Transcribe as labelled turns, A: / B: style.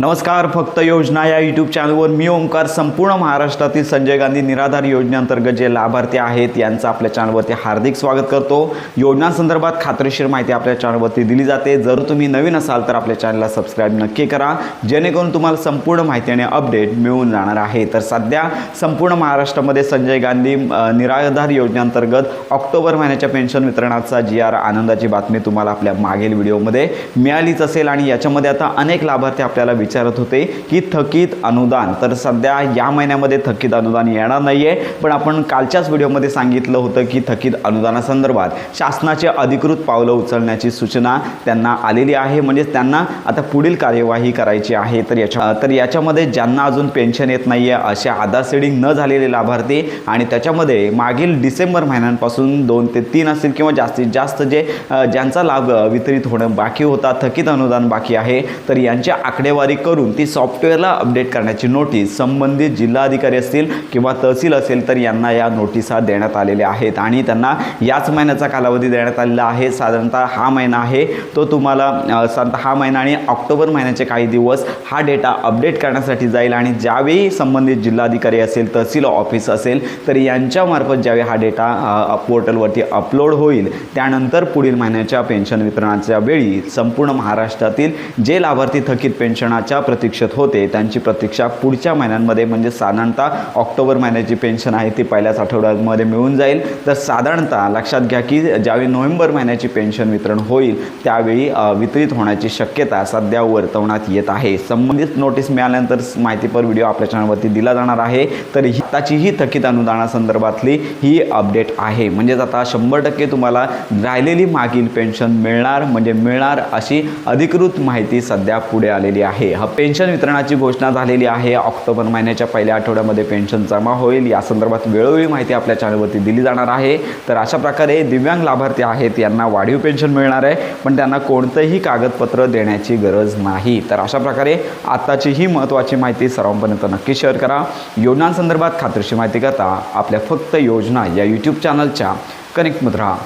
A: नमस्कार फक्त योजना या यूट्यूब चॅनलवर मी ओंकार संपूर्ण महाराष्ट्रातील संजय गांधी निराधार योजनेअंतर्गत जे लाभार्थी आहेत यांचं आपल्या चॅनलवरती हार्दिक स्वागत करतो. योजनांसंदर्भात खात्रीशीर माहिती आपल्या चॅनलवरती दिली जाते. जर तुम्ही नवीन असाल तर आपल्या चॅनलला सबस्क्राईब नक्की करा. जेणेकरून तुम्हाला संपूर्ण माहिती आणि अपडेट मिळून जाणार आहे. तर सध्या संपूर्ण महाराष्ट्रामध्ये संजय गांधी निराधार योजनेअंतर्गत ऑक्टोबर महिन्याच्या पेन्शन वितरणाचा जी आर आनंदाची बातमी तुम्हाला आपल्या मागील व्हिडिओमध्ये मिळालीच असेल आणि याच्यामध्ये आता अनेक लाभार्थी आपल्याला विचारत होते की थकीत अनुदान. तर सध्या या महिन्यामध्ये थकीत अनुदान येणार नाही आहे पण आपण कालच्याच व्हिडिओमध्ये सांगितलं होतं की थकीत अनुदानासंदर्भात शासनाचे अधिकृत पावलं उचलण्याची सूचना त्यांना आलेली आहे. म्हणजे त्यांना आता पुढील कार्यवाही करायची आहे. तर याच्या तर याच्यामध्ये ज्यांना अजून पेन्शन येत नाही आहे असे आधार सेडिंग न झालेले लाभार्थी आणि त्याच्यामध्ये मागील डिसेंबर महिन्यांपासून दोन ते तीन असतील किंवा जास्तीत जास्त जे ज्यांचा लाभ वितरित होणं बाकी होता थकीत अनुदान बाकी आहे तर यांची आकडेवारी करून ती सॉफ्टवेअरला अपडेट करण्याची नोटीस संबंधित जिल्हाधिकारी असतील किंवा तहसील असेल तर यांना या नोटिसा देण्यात आलेल्या आहेत. आणि त्यांना याच महिन्याचा कालावधी देण्यात आलेला आहे. साधारणतः हा महिना आहे. तो तुम्हाला साधारणतः हा महिना आणि ऑक्टोबर महिन्याचे काही दिवस हा डेटा अपडेट करण्यासाठी जाईल. आणि ज्यावेळी संबंधित जिल्हाधिकारी असेल तहसील ऑफिस असेल तर यांच्यामार्फत ज्यावेळी हा डेटा पोर्टलवरती अपलोड होईल त्यानंतर पुढील महिन्याच्या पेन्शन वितरणाच्या वेळी संपूर्ण महाराष्ट्रातील जे लाभार्थी थकीत पेन्शन पेन्शनाच्या प्रतीक्षेत होते. त्यांची प्रतीक्षा पुढच्या महिन्यांमध्ये म्हणजे साधारणतः ऑक्टोबर महिन्याची पेन्शन आहे ती पहिल्याच आठवड्यामध्ये मिळून जाईल. तर साधारणतः लक्षात घ्या की ज्यावेळी नोव्हेंबर महिन्याची पेन्शन वितरण होईल त्यावेळी वितरित होण्याची शक्यता सध्या वर्तवण्यात येत आहे. संबंधित नोटीस मिळाल्यानंतर माहितीपर व्हिडिओ आपल्या चॅनलवरती दिला जाणार आहे. तर ही आताचीही थकीत अनुदानासंदर्भातली ही अपडेट आहे. म्हणजेच आता शंभर टक्के तुम्हाला राहिलेली मागील पेन्शन मिळणार म्हणजे मिळणार अशी अधिकृत माहिती सध्या पुढे आलेली आहे. हा पेन्शन वितरणाची घोषणा झालेली आहे. ऑक्टोबर महिन्याच्या पहिल्या आठवड्यामध्ये पेन्शन जमा होईल. या संदर्भात वेळोवेळी माहिती आपल्या चॅनलवरती दिली जाणार आहे. तर अशा प्रकारे दिव्यांग लाभार्थी आहेत. यांना वाढीव पेन्शन मिळणार आहे. पण त्यांना कोणतंही कागदपत्र देण्याची गरज नाही. तर अशा प्रकारे आत्ताची ही महत्त्वाची माहिती सर्वांपर्यंत नक्की शेअर करा. योजनांसंदर्भात खात्रीशी माहिती करता आपल्या फक्त योजना या यूट्यूब चॅनलच्या कनेक्ट राहा